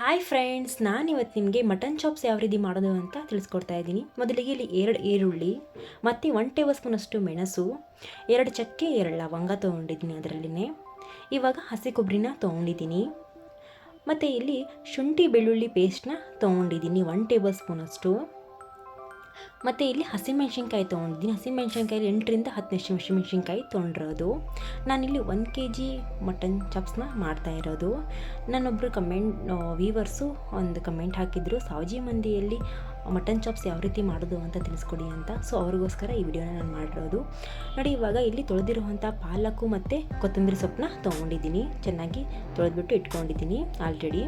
Hi friends ನಾನು ಇವತ್ತು ನಿಮಗೆ ಮಟನ್ ಚಾಪ್ಸ್ ಯಾವ ರೀತಿ ಮಾಡೋದು ಅಂತ ತಿಳಿಸ್ಕೊಡ್ತಾ ಇದ್ದೀನಿ. ಮೊದಲಿಗೆ ಇಲ್ಲಿ ಎರಡು ಈರುಳ್ಳಿ, ಮತ್ತು ಒನ್ ಟೇಬಲ್ ಸ್ಪೂನಷ್ಟು ಮೆಣಸು, ಎರಡು ಚಕ್ಕೆ ಎರಡು ಲವಂಗ ತೊಗೊಂಡಿದ್ದೀನಿ ಅದರಲ್ಲಿನೇ. ಇವಾಗ ಹಸಿ ಕೊಬ್ಬರಿನ ತೊಗೊಂಡಿದ್ದೀನಿ. ಮತ್ತು ಇಲ್ಲಿ ಶುಂಠಿ ಬೆಳ್ಳುಳ್ಳಿ ಪೇಸ್ಟ್ನ ತೊಗೊಂಡಿದ್ದೀನಿ ಒನ್ ಟೇಬಲ್ ಸ್ಪೂನಷ್ಟು ಮತ್ತು ಇಲ್ಲಿ ಹಸಿಮೆಣ್ಸಿನ್ಕಾಯಿ ತೊಗೊಂಡಿದ್ದೀನಿ. ಹಸಿಮೆಣ್ಸಿನ್ಕಾಯಲ್ಲಿ ಎಂಟರಿಂದ ಹತ್ತು ಹಸಿ ಹಸಿಮೆಣ್ಸಿನ್ಕಾಯಿ ತೊಗೊಂಡಿರೋದು ನಾನಿಲ್ಲಿ ಒಂದು ಕೆ ಜಿ ಮಟನ್ ಚಾಪ್ಸ್ನ ಮಾಡ್ತಾ ಇರೋದು. ನಾನೊಬ್ಬರು ಕಮೆಂಟ್ ವೀವರ್ಸು ಒಂದು ಕಮೆಂಟ್ ಹಾಕಿದ್ರು, ಸಾವಜಿ ಮಂದಿಯಲ್ಲಿ ಮಟನ್ ಚಾಪ್ಸ್ ಯಾವ ರೀತಿ ಮಾಡೋದು ಅಂತ ತಿಳಿಸ್ಕೊಡಿ ಅಂತ. ಸೊ ಅವ್ರಿಗೋಸ್ಕರ ಈ ವಿಡಿಯೋನ ನಾನು ಮಾಡಿರೋದು. ನೋಡಿ, ಇವಾಗ ಇಲ್ಲಿ ತೊಳೆದಿರುವಂಥ ಪಾಲಕು ಮತ್ತು ಕೊತ್ತಂಬರಿ ಸೊಪ್ಪನ್ನ ತೊಗೊಂಡಿದ್ದೀನಿ. ಚೆನ್ನಾಗಿ ತೊಳೆದ್ಬಿಟ್ಟು ಇಟ್ಕೊಂಡಿದ್ದೀನಿ ಆಲ್ರೆಡಿ.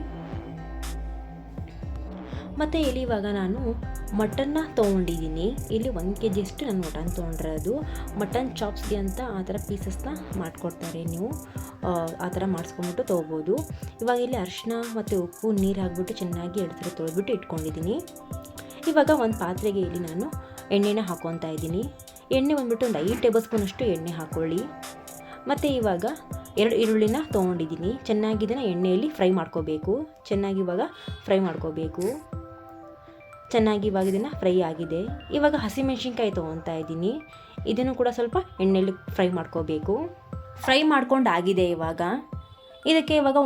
ಮತ್ತು ಇಲ್ಲಿ ಇವಾಗ ನಾನು ಮಟನ್ನ ತೊಗೊಂಡಿದ್ದೀನಿ. ಇಲ್ಲಿ ಒಂದು ಕೆ ಜಿಯಷ್ಟು ನಾನು ಮಟನ್ ತೊಗೊಂಡಿರೋದು. ಮಟನ್ ಚಾಪ್ಸ್ಗೆ ಅಂತ ಆ ಥರ ಪೀಸಸ್ನ ಮಾಡಿಕೊಡ್ತಾರೆ ನೀವು. ಆ ಥರ ಮಾಡಿಸ್ಕೊಂಬಿಟ್ಟು ತೊಗೋಬೋದು. ಇವಾಗ ಇಲ್ಲಿ ಅರಿಶಿನ ಮತ್ತು ಉಪ್ಪು, ನೀರು ಹಾಕ್ಬಿಟ್ಟು ಚೆನ್ನಾಗಿ ಎರಡು ಸಲ ತೊಳೆದ್ಬಿಟ್ಟು ಇಟ್ಕೊಂಡಿದ್ದೀನಿ. ಇವಾಗ ಒಂದು ಪಾತ್ರೆಗೆ ಇಲ್ಲಿ ನಾನು ಎಣ್ಣೆನ ಹಾಕೊತಾ ಇದ್ದೀನಿ. ಎಣ್ಣೆ ಬಂದ್ಬಿಟ್ಟು ಒಂದು ಐದು ಟೇಬಲ್ ಸ್ಪೂನಷ್ಟು ಎಣ್ಣೆ ಹಾಕ್ಕೊಳ್ಳಿ ಮತ್ತು ಇವಾಗ ಎರಡು ಈರುಳ್ಳಿನ ತೊಗೊಂಡಿದ್ದೀನಿ. ಚೆನ್ನಾಗಿ ಇದನ್ನು ಎಣ್ಣೆಯಲ್ಲಿ ಫ್ರೈ ಮಾಡ್ಕೋಬೇಕು. ಚೆನ್ನಾಗಿ ಇವಾಗ ಫ್ರೈ ಮಾಡ್ಕೋಬೇಕು. ಚೆನ್ನಾಗಿ ಇವಾಗ ಇದನ್ನು ಫ್ರೈ ಆಗಿದೆ. ಇವಾಗ ಹಸಿಮೆಣ್ಸಿನ್ಕಾಯಿ ತೊಗೊತಾ ಇದ್ದೀನಿ. ಇದನ್ನು ಕೂಡ ಸ್ವಲ್ಪ ಎಣ್ಣೆಯಲ್ಲಿ ಫ್ರೈ ಮಾಡ್ಕೋಬೇಕು. ಫ್ರೈ ಮಾಡ್ಕೊಂಡು ಆಗಿದೆ ಇವಾಗ. ಇದಕ್ಕೆ ಇವಾಗ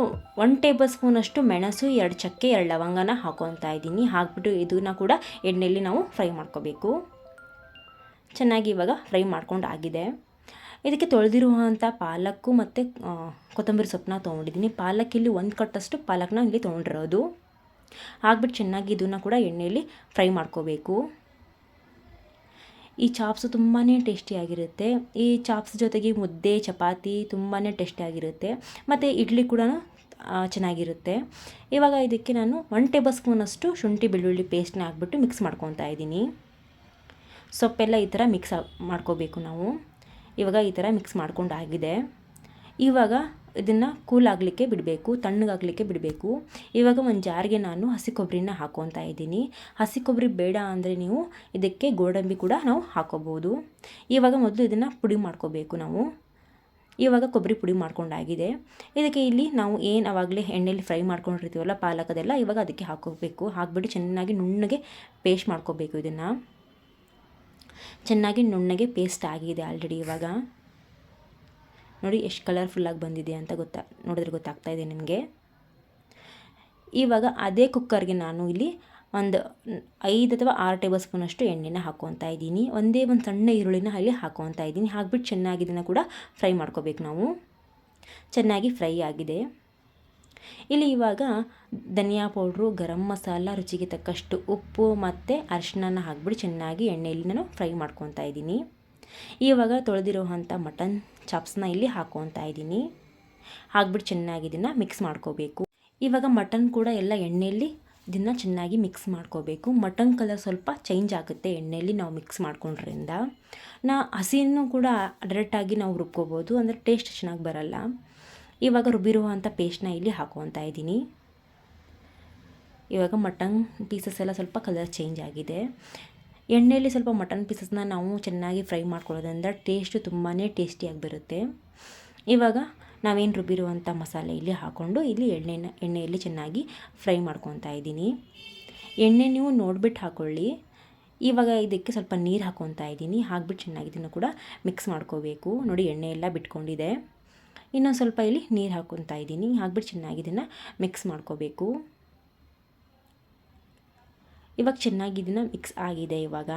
ಒನ್ ಟೇಬಲ್ ಸ್ಪೂನಷ್ಟು ಮೆಣಸು, ಎರಡು ಚಕ್ಕೆ, ಎರಡು ಲವಂಗನ ಹಾಕೊತಾ ಇದ್ದೀನಿ. ಹಾಕ್ಬಿಟ್ಟು ಇದನ್ನು ಕೂಡ ಎಣ್ಣೆಯಲ್ಲಿ ನಾವು ಫ್ರೈ ಮಾಡ್ಕೋಬೇಕು. ಚೆನ್ನಾಗಿ ಇವಾಗ ಫ್ರೈ ಮಾಡ್ಕೊಂಡು ಆಗಿದೆ ಇದಕ್ಕೆ ತೊಳೆದಿರುವಂಥ ಪಾಲಕ್ಕು ಮತ್ತು ಕೊತ್ತಂಬರಿ ಸೊಪ್ಪನ್ನ ತೊಗೊಂಡಿದ್ದೀನಿ. ಪಾಲಕ್ಕಿಲ್ಲಿ ಒಂದು ಕಟ್ಟಷ್ಟು ಪಾಲಕ್ನ ಇಲ್ಲಿ ತೊಗೊಂಡಿರೋದು. ಹಾಕ್ಬಿಟ್ಟು ಚೆನ್ನಾಗಿ ಇದನ್ನು ಕೂಡ ಎಣ್ಣೆಯಲ್ಲಿ ಫ್ರೈ ಮಾಡ್ಕೋಬೇಕು. ಈ ಚಾಪ್ಸು ತುಂಬಾ ಟೇಸ್ಟಿಯಾಗಿರುತ್ತೆ ಈ ಚಾಪ್ಸ್ ಜೊತೆಗೆ ಮುದ್ದೆ, ಚಪಾತಿ ತುಂಬಾ ಟೇಸ್ಟಿಯಾಗಿರುತ್ತೆ ಮತ್ತು ಇಡ್ಲಿ ಕೂಡ ಚೆನ್ನಾಗಿರುತ್ತೆ. ಇವಾಗ ಇದಕ್ಕೆ ನಾನು ಒನ್ ಟೇಬಲ್ ಸ್ಪೂನಷ್ಟು ಶುಂಠಿ ಬೆಳ್ಳುಳ್ಳಿ ಪೇಸ್ಟ್ನ ಹಾಕ್ಬಿಟ್ಟು ಮಿಕ್ಸ್ ಮಾಡ್ಕೊತಾ ಇದ್ದೀನಿ. ಸೊಪ್ಪೆಲ್ಲ ಈ ಥರ ಮಿಕ್ಸ್ ಮಾಡ್ಕೋಬೇಕು ನಾವು. ಇವಾಗ ಈ ಥರ ಮಿಕ್ಸ್ ಮಾಡ್ಕೊಂಡಾಗಿದೆ. ಇವಾಗ ಇದನ್ನು ಕೂಲ್ ಆಗಲಿಕ್ಕೆ ಬಿಡಬೇಕು, ತಣ್ಣಗಾಗಲಿಕ್ಕೆ ಬಿಡಬೇಕು. ಇವಾಗ ಒಂದು ಜಾರಿಗೆ ನಾನು ಹಸಿ ಕೊಬ್ಬರಿನ ಹಾಕೊತಾ ಇದ್ದೀನಿ. ಹಸಿ ಕೊಬ್ಬರಿ ಬೇಡ ಅಂದರೆ ನೀವು ಇದಕ್ಕೆ ಗೋಡಂಬಿ ಕೂಡ ನಾವು ಹಾಕೋಬೋದು. ಇವಾಗ ಮೊದಲು ಇದನ್ನು ಪುಡಿ ಮಾಡ್ಕೋಬೇಕು ನಾವು. ಇವಾಗ ಕೊಬ್ಬರಿ ಪುಡಿ ಮಾಡ್ಕೊಂಡಾಗಿದೆ. ಇದಕ್ಕೆ ಇಲ್ಲಿ ನಾವು ಏನು ಆವಾಗಲೇ ಎಣ್ಣೆಯಲ್ಲಿ ಫ್ರೈ ಮಾಡ್ಕೊಂಡಿರ್ತೀವಲ್ಲ ಪಾಲಕದೆಲ್ಲ ಇವಾಗ ಅದಕ್ಕೆ ಹಾಕೋಬೇಕು. ಹಾಕ್ಬಿಟ್ಟು ಚೆನ್ನಾಗಿ ನುಣ್ಣಗೆ ಪೇಸ್ಟ್ ಮಾಡ್ಕೋಬೇಕು ಇದನ್ನು. ಚೆನ್ನಾಗಿ ನುಣ್ಣಗೆ ಪೇಸ್ಟ್ ಆಗಿದೆ ಆಲ್ರೆಡಿ ಇವಾಗ. ನೋಡಿ ಎಷ್ಟು ಕಲರ್ಫುಲ್ಲಾಗಿ ಬಂದಿದೆ ಅಂತ ಗೊತ್ತಾ, ನೋಡಿದ್ರೆ ಗೊತ್ತಾಗ್ತಾ ಇದೆ ನಿಮಗೆ. ಇವಾಗ ಅದೇ ಕುಕ್ಕರ್ಗೆ ನಾನು ಇಲ್ಲಿ ಒಂದು ಐದು ಅಥವಾ ಆರು ಟೇಬಲ್ ಸ್ಪೂನಷ್ಟು ಎಣ್ಣೆನ ಹಾಕ್ಕೊತಾ ಇದ್ದೀನಿ. ಒಂದೇ ಒಂದು ಸಣ್ಣ ಈರುಳ್ಳಿನ ಅಲ್ಲಿ ಹಾಕ್ಕೊತಾ ಇದ್ದೀನಿ. ಹಾಕ್ಬಿಟ್ಟು ಚೆನ್ನಾಗಿ ಇದನ್ನು ಕೂಡ ಫ್ರೈ ಮಾಡ್ಕೋಬೇಕು ನಾವು. ಚೆನ್ನಾಗಿ ಫ್ರೈ ಆಗಿದೆ. ಇಲ್ಲಿ ಇವಾಗ ಧನಿಯಾ ಪೌಡ್ರು, ಗರಂ ಮಸಾಲ, ರುಚಿಗೆ ತಕ್ಕಷ್ಟು ಉಪ್ಪು ಮತ್ತು ಅರಿಶಿನ ಹಾಕ್ಬಿಟ್ಟು ಚೆನ್ನಾಗಿ ಎಣ್ಣೆಯಲ್ಲಿ ನಾನು ಫ್ರೈ ಮಾಡ್ಕೊತಾ ಇದ್ದೀನಿ. ಇವಾಗ ತೊಳೆದಿರುವಂಥ ಮಟನ್ ಚಾಪ್ಸ್ನ ಇಲ್ಲಿ ಹಾಕೊತಾ ಇದ್ದೀನಿ. ಹಾಕ್ಬಿಟ್ಟು ಚೆನ್ನಾಗಿ ಇದನ್ನು ಮಿಕ್ಸ್ ಮಾಡ್ಕೋಬೇಕು. ಇವಾಗ ಮಟನ್ ಕೂಡ ಎಲ್ಲ ಎಣ್ಣೆಯಲ್ಲಿ ಇದನ್ನು ಚೆನ್ನಾಗಿ ಮಿಕ್ಸ್ ಮಾಡ್ಕೋಬೇಕು. ಮಟನ್ ಕಲರ್ ಸ್ವಲ್ಪ ಚೇಂಜ್ ಆಗುತ್ತೆ ಎಣ್ಣೆಯಲ್ಲಿ ನಾವು ಮಿಕ್ಸ್ ಮಾಡ್ಕೊಂಡ್ರಿಂದ. ನಾ ಹಸಿನೂ ಕೂಡ ಡೈರೆಕ್ಟಾಗಿ ನಾವು ರುಬ್ಕೋಬೋದು, ಅಂದರೆ ಟೇಸ್ಟ್ ಚೆನ್ನಾಗಿ ಬರಲ್ಲ. ಇವಾಗ ರುಬ್ಬಿರುವಂಥ ಪೇಸ್ಟ್ನ ಇಲ್ಲಿ ಹಾಕೊತಾ ಇದ್ದೀನಿ. ಇವಾಗ ಮಟನ್ ಪೀಸಸ್ ಎಲ್ಲ ಸ್ವಲ್ಪ ಕಲರ್ ಚೇಂಜ್ ಆಗಿದೆ. ಎಣ್ಣೆಯಲ್ಲಿ ಸ್ವಲ್ಪ ಮಟನ್ ಪೀಸಸ್ನ ನಾವು ಚೆನ್ನಾಗಿ ಫ್ರೈ ಮಾಡ್ಕೊಳ್ಳೋದ್ರಿಂದ ಟೇಸ್ಟು ತುಂಬಾ ಟೇಸ್ಟಿಯಾಗಿ ಬರುತ್ತೆ ಇವಾಗ ನಾವೇನು ರುಬ್ಬಿರುವಂಥ ಮಸಾಲೆ ಇಲ್ಲಿ ಹಾಕ್ಕೊಂಡು ಇಲ್ಲಿ ಎಣ್ಣೆನ, ಎಣ್ಣೆಯಲ್ಲಿ ಚೆನ್ನಾಗಿ ಫ್ರೈ ಮಾಡ್ಕೊತಾ ಇದ್ದೀನಿ. ಎಣ್ಣೆ ನೀವು ನೋಡ್ಬಿಟ್ಟು ಹಾಕ್ಕೊಳ್ಳಿ ಇವಾಗ ಇದಕ್ಕೆ ಸ್ವಲ್ಪ ನೀರು ಹಾಕ್ಕೊತಾ ಇದ್ದೀನಿ. ಹಾಕ್ಬಿಟ್ಟು ಚೆನ್ನಾಗಿ ಇದನ್ನು ಕೂಡ ಮಿಕ್ಸ್ ಮಾಡ್ಕೋಬೇಕು. ನೋಡಿ ಎಣ್ಣೆ ಎಲ್ಲ ಬಿಟ್ಕೊಂಡಿದೆ. ಇನ್ನೊಂದು ಸ್ವಲ್ಪ ಇಲ್ಲಿ ನೀರು ಹಾಕ್ಕೊತಾ ಇದ್ದೀನಿ. ಹಾಕ್ಬಿಟ್ಟು ಚೆನ್ನಾಗಿ ಇದನ್ನು ಮಿಕ್ಸ್ ಮಾಡ್ಕೋಬೇಕು. ಇವಾಗ ಚೆನ್ನಾಗಿ ಇದನ್ನು ಮಿಕ್ಸ್ ಆಗಿದೆ ಇವಾಗ.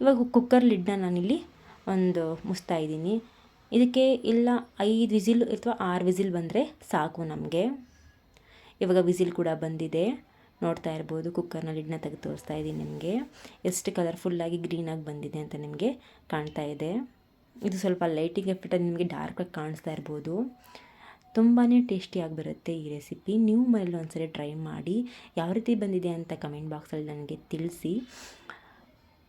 ಇವಾಗ ಕುಕ್ಕರ್ ಲಿಡ್ನ ನಾನಿಲ್ಲಿ ಒಂದು ಮುಸ್ತಾ ಇದ್ದೀನಿ. ಇದಕ್ಕೆ ಇಲ್ಲ ಐದು ವಿಸಿಲ್ ಅಥವಾ ಆರು ವಿಸಿಲ್ ಬಂದರೆ ಸಾಕು ನಮಗೆ. ಇವಾಗ ವಿಸಿಲ್ ಕೂಡ ಬಂದಿದೆ. ನೋಡ್ತಾ ಇರ್ಬೋದು ಕುಕ್ಕರ್ನ ಲಿಡ್ನ ತೆಗೆದು ತೋರಿಸ್ತಾ ಇದ್ದೀನಿ ನಿಮಗೆ. ಎಷ್ಟು ಕಲರ್ಫುಲ್ಲಾಗಿ ಗ್ರೀನಾಗಿ ಬಂದಿದೆ ಅಂತ ನಿಮಗೆ ಕಾಣ್ತಾ ಇದೆ. ಇದು ಸ್ವಲ್ಪ ಲೈಟಿಂಗ್ ಎಫೆಕ್ಟ್ ನಿಮಗೆ ಡಾರ್ಕಾಗಿ ಕಾಣಿಸ್ತಾ ಇರ್ಬೋದು. ತುಂಬಾ ಟೇಸ್ಟಿಯಾಗಿ ಬರುತ್ತೆ ಈ ರೆಸಿಪಿ. ನೀವು ಮನೇಲಿ ಒಂದ್ಸರಿ ಟ್ರೈ ಮಾಡಿ, ಯಾವ ರೀತಿ ಬಂದಿದೆ ಅಂತ ಕಮೆಂಟ್ ಬಾಕ್ಸಲ್ಲಿ ನನಗೆ ತಿಳಿಸಿ.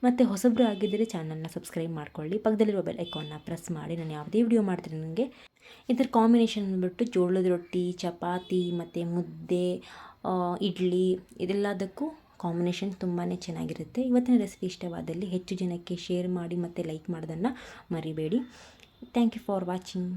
ಮತ್ತು ಹೊಸಬ್ರು ಆಗಿದ್ದರೆ ಚಾನಲ್ನ ಸಬ್ಸ್ಕ್ರೈಬ್ ಮಾಡ್ಕೊಳ್ಳಿ ಪಕ್ಕದಲ್ಲಿರೋ ಬೆಲ್ ಐಕಾನ್ನ ಪ್ರೆಸ್ ಮಾಡಿ. ನಾನು ಯಾವುದೇ ವಿಡಿಯೋ ಮಾಡ್ತೀನಿ ನನಗೆ ಇದರ ಕಾಂಬಿನೇಷನ್ ಅಂದ್ಬಿಟ್ಟು ಜೋಳದ ರೊಟ್ಟಿ, ಚಪಾತಿ, ಮತ್ತು ಮುದ್ದೆ ಇಡ್ಲಿ, ಇದೆಲ್ಲದಕ್ಕೂ ಕಾಂಬಿನೇಷನ್ ತುಂಬಾ ಚೆನ್ನಾಗಿರುತ್ತೆ. ಇವತ್ತಿನ ರೆಸಿಪಿ ಇಷ್ಟವಾದಲ್ಲಿ ಹೆಚ್ಚು ಜನಕ್ಕೆ ಶೇರ್ ಮಾಡಿ ಮತ್ತು ಲೈಕ್ ಮಾಡೋದನ್ನು ಮರಿಬೇಡಿ. Thank you for watching.